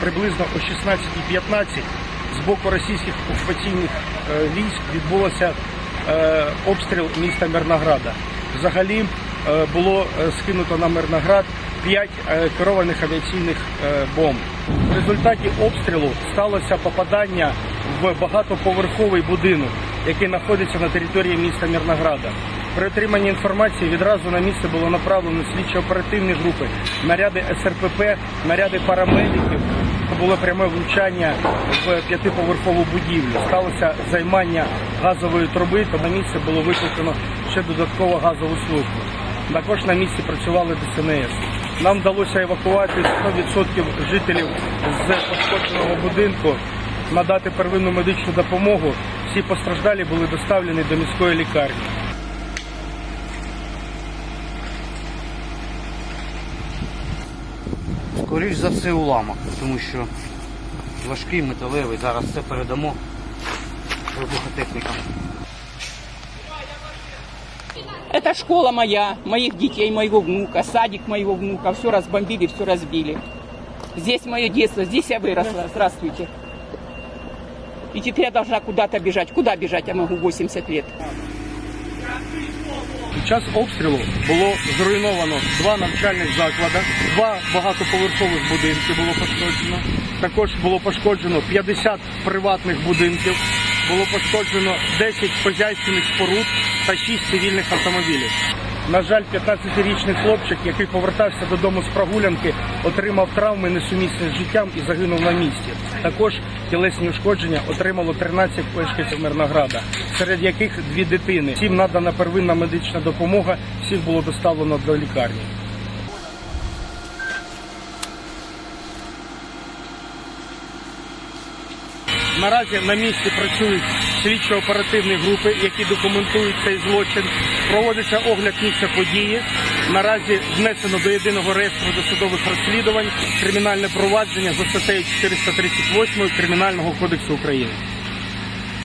приблизно о 16.15 з боку російських окупаційних е, військ відбулося е, обстріл міста Мирнограда. Взагалі е, було скинуто на Мирноград 5 керованих авіаційних бомб. В результаті обстрілу сталося попадання в багатоповерховий будинок, який знаходиться на території міста Мирнограда. При отриманні інформації відразу на місце було направлено слідчо-оперативні групи, наряди СРПП, наряди парамедиків. Було пряме влучання в п'ятиповерхову будівлю. Сталося займання газової труби, то на місце було викликано ще додатково газову службу. Також на місці працювали ДСНС. Нам вдалося евакувати 100% жителів з пошкодженого будинку, надати первинну медичну допомогу. Всі постраждалі були доставлені до міської лікарні. Скоріш за все уламок, тому що важкий металевий. Зараз це передамо вибухотехнікам. Это школа моя, моих детей, моего внука, садик моего внука. Все разбомбили, все разбили. Здесь мое детство, здесь я выросла. Здравствуйте. И теперь я должна куда-то бежать. Куда бежать? Я могу 80 лет. Під час обстрілу було зруйновано два навчальних заклади, два багатоповерхових будинки було пошкоджено. Також було пошкоджено 50 приватних будинків, було пошкоджено 10 хозяйственних споруд та 6 цивільних автомобілів. На жаль, 15-річний хлопчик, який повертався додому з прогулянки, отримав травми несумісні з життям і загинув на місці. Також тілесні ушкодження отримало 13 мешканців Мирнограда, серед яких дві дитини. Всім надана первинна медична допомога, всіх було доставлено до лікарні. Наразі на місці працюють слідчо-оперативні групи, які документують цей злочин. Проводиться огляд місця події. Наразі внесено до єдиного реєстру досудових розслідувань кримінальне провадження за статтею 438 Кримінального кодексу України.